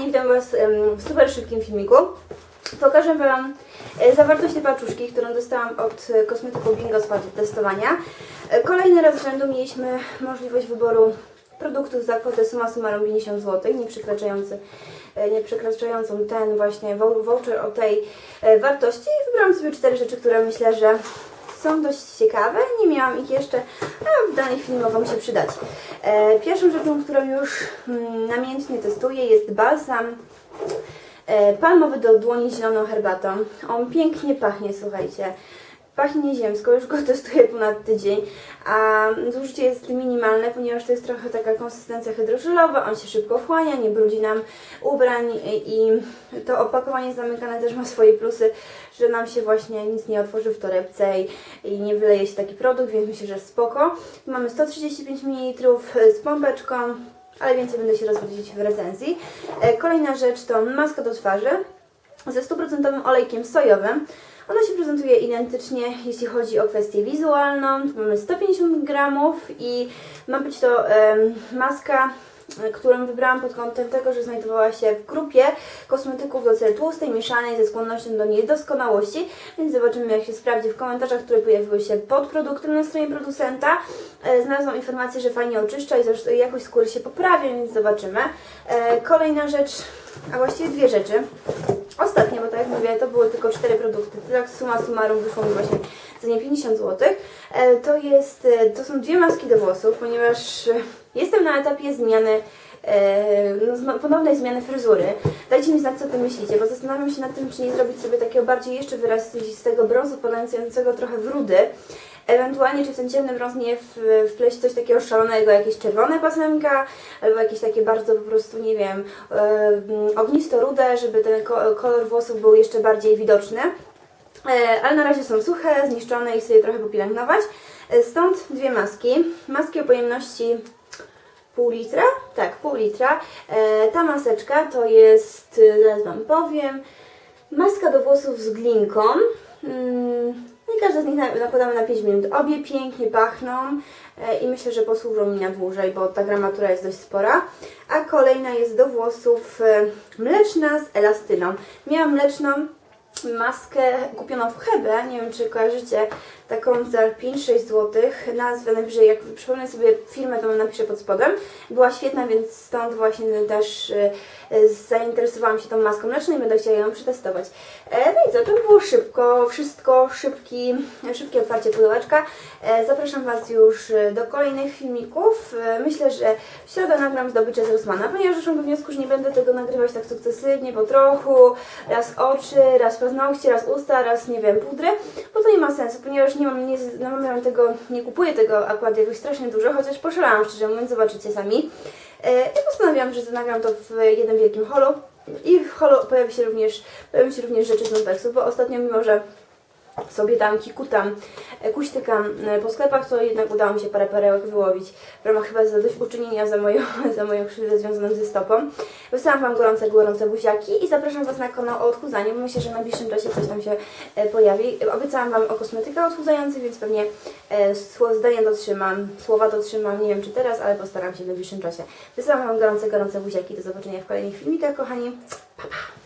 kochani, witam Was w super szybkim filmiku. Pokażę Wam e, zawartość tej paczuszki, którą dostałam od e, kosmetyku Bingo z do testowania. E, Kolejny raz z rzędu mieliśmy możliwość wyboru produktów za kwotę summa summarum 50 zł, nie przekraczający, nie przekraczającą ten właśnie vou- voucher o tej wartości. I wybrałam sobie cztery rzeczy, które myślę, że są dość ciekawe. Nie miałam ich jeszcze, a w danej chwili mogą się przydać. E, pierwszą rzeczą, którą już mm, namiętnie testuję jest balsam e, palmowy do dłoni zieloną herbatą. On pięknie pachnie, słuchajcie. Pachnie ziemsko, już go testuję ponad tydzień, a zużycie jest minimalne, ponieważ to jest trochę taka konsystencja hydrożelowa, on się szybko wchłania, nie brudzi nam ubrań i to opakowanie zamykane też ma swoje plusy, że nam się właśnie nic nie otworzy w torebce i, i nie wyleje się taki produkt, więc myślę, że spoko. Mamy 135 ml z pompeczką, ale więcej będę się rozwodzić w recenzji. E, Kolejna rzecz to maska do twarzy ze 100% olejkiem sojowym. Ona się prezentuje identycznie, jeśli chodzi o kwestię wizualną. Tu mamy 150 gramów i ma być to maska, e, którą wybrałam pod kątem tego, że znajdowała się w grupie kosmetyków do celi tłustej, mieszanej ze skłonnością do niedoskonałości, więc zobaczymy jak się sprawdzi w komentarzach, które pojawiły się pod produktem na stronie producenta. E, Znalazłam informację, że fajnie oczyszcza i jakość skóry się poprawia, więc zobaczymy. E, Kolejna rzecz, a właściwie dwie rzeczy. Ostatnio, bo tak jak mówię, to były tylko cztery produkty. Tak suma summarum wyszło mi właśnie za nie 50 zł. E, To jest, e, to są dwie maski do włosów, ponieważ e, jestem na etapie zmiany no, ponownej zmiany fryzury. Dajcie mi znać, co Ty myślicie, bo zastanawiam się nad tym, czy nie zrobić sobie takiego bardziej jeszcze wyrazistego brązu podającego trochę w rudy. Ewentualnie, czy w ten ciemny brąz nie wpleść coś takiego szalonego, jakieś czerwone pasemka, albo jakieś takie bardzo po prostu, nie wiem, ognisto-rude, żeby ten ko- kolor włosów był jeszcze bardziej widoczny. E, ale na razie są suche, zniszczone i sobie trochę popielęgnować. E, Stąd dwie maski. Maski o pojemności pół litra? Tak, pół litra. E, ta maseczka to jest, zaraz Wam powiem, maska do włosów z glinką. Mm, no i z nich na- nakładamy na 5 minut. Obie pięknie pachną e, i myślę, że posłużą mi na dłużej, bo ta gramatura jest dość spora. A kolejna jest do włosów e, mleczna z elastyną. Miałam mleczną maskę kupioną w Hebe, nie wiem czy kojarzycie, taką za 5-6 zł, nazwę najwyżej, jak przypomnę sobie firmę, to napiszę pod spodem. Była świetna, więc stąd właśnie też e, e, zainteresowałam się tą maską mleczną i będę chciała ją przetestować. E, no i co, to było szybko, wszystko, szybki, szybkie otwarcie pudełeczka. Zapraszam Was już do kolejnych filmików. Myślę, że w środę nagram zdobycze z Rosmana, ponieważ doszłam do wniosku, że nie będę tego nagrywać tak sukcesywnie, po trochu, raz oczy, raz paznokcie, raz usta, raz nie wiem, pudry, bo to nie ma sensu, ponieważ nie mam, nie namawiam tego, nie kupuję tego akurat jakoś strasznie dużo, chociaż poszalałam szczerze mówiąc, zobaczycie sami. E, I postanowiłam, że nagram to w jednym wielkim holu i w holu pojawi się również, pojawią się również rzeczy z Nompexu, bo ostatnio mimo, że sobie tam kikutam, e, kuśtykam e, po sklepach, to jednak udało mi się parę perełek wyłowić w ramach chyba zadośćuczynienia za moją, za moją krzywdę związaną ze stopą. Wysyłam Wam gorące, gorące buziaki i zapraszam Was na kanał o odchudzaniu, bo myślę, że w najbliższym czasie coś tam się e, pojawi. Obiecałam Wam o kosmetykach odchudzających, więc pewnie e, zdania dotrzymam, słowa dotrzymam, nie wiem czy teraz, ale postaram się w najbliższym czasie. Wysyłam Wam gorące, gorące buziaki. Do zobaczenia w kolejnych filmikach, kochani. Pa, pa!